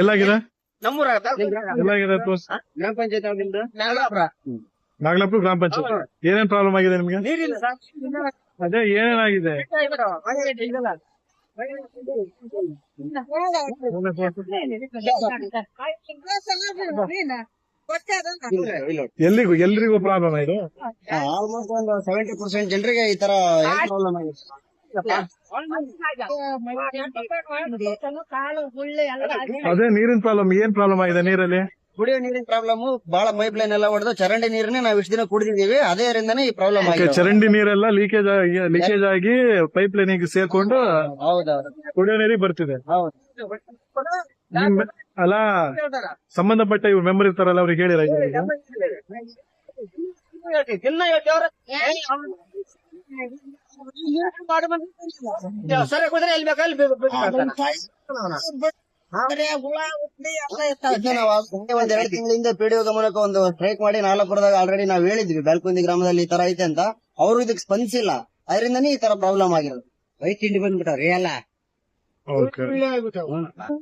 ಎಲ್ಲಾಗಿದೆ? ಎಲ್ಲಾಗಿದೆ ಗ್ರಾಮ ಪಂಚಾಯತ್ ನಾಗಲಾಪುರ. ಗ್ರಾಮ ಪಂಚಾಯತ್. ಏನೇನ್ ಪ್ರಾಬ್ಲಮ್ ಆಗಿದೆ ನಿಮ್ಗೆ? ಅದೇ ಏನೇನಾಗಿದೆ? ಎಲ್ಲಿಗೂ ಎಲ್ರಿಗೂ ಪ್ರಾಬ್ಲಮ್ ಇದು? ಆಲ್ಮೋಸ್ಟ್ ಒಂದು ಸೆವೆಂಟಿ ಪರ್ಸೆಂಟ್ ಜನರಿಗೆ ಈ ತರ ಪ್ರಾಬ್ಲಮ್ ಆಗಿದೆ? ಅದೇ ನೀರಿನ ಪ್ರಾಬ್ಲಮ್ ಏನ್ ಪ್ರಾಬ್ಲಮ್ ಆಗಿದೆ ನೀರಲ್ಲಿ? ಕುಡಿಯೋ ನೀರಿನ ಪ್ರಾಬ್ಲಮ್ ಬಹಳ ಪೈಪ್ ಲೈನ್ ಎಲ್ಲ ಹೊಡೆದು ಚರಂಡಿ ನೀರನ್ನೇ ನಾವು ಇಷ್ಟು ದಿನ ಕುಡಿದಿದ್ದೀವಿ. ಅದರಿಂದನೇ ಈ ಪ್ರಾಬ್ಲಮ್ ಆಗಿದೆ. ಚರಂಡಿ ನೀರೆಲ್ಲ ಲೀಕೇಜ್ ಆಗಿ ಲೀಕೇಜ್ ಆಗಿ ಪೈಪ್ ಲೈನ್ ಸೇರ್ಕೊಂಡು ಹೌದೌದು. ಕುಡಿಯೋ ನೀರಿಗೆ ಬರ್ತಿದೆ. ಹೌದು. ನಿಮ್ ಅಲ್ಲ ಸಂಬಂಧಪಟ್ಟ ಇವ್ರು ಮೆಂಬರ್ ಇರ್ತಾರಲ್ಲ ಅವ್ರಿಗೆ ಹೇಳಿರ ದಿನ ಸರಿ ಕುದ್ರೆ ಎಲ್ಲಿ ಎರಡು ತಿಂಗಳಿಂದ ಪಿಡಿಒ ಗಮನಕ್ಕೆ ಒಂದು ಸ್ಟ್ರೈಕ್ ಮಾಡಿ ನಾಲ್ಕುರದಾಗ ಆಲ್ರೆಡಿ ನಾವ್ ಹೇಳಿದ್ವಿ ಬೆಳ್ಕುಂದಿ ಗ್ರಾಮದಲ್ಲಿ ಈ ತರ ಐತೆ ಅಂತ. ಅವರು ಇದಕ್ಕೆ ಸ್ಪಂದಿಸಿಲ್ಲ ಅದರಿಂದನೇ ಈ ತರ ಪ್ರಾಬ್ಲಮ್ ಆಗಿರೋದು. ವೈಟ್ ತಿಂಡಿ ಬಂದ್ಬಿಟ್ಟವ್ರಿ ಅಲ್ಲ? ಓಕೆ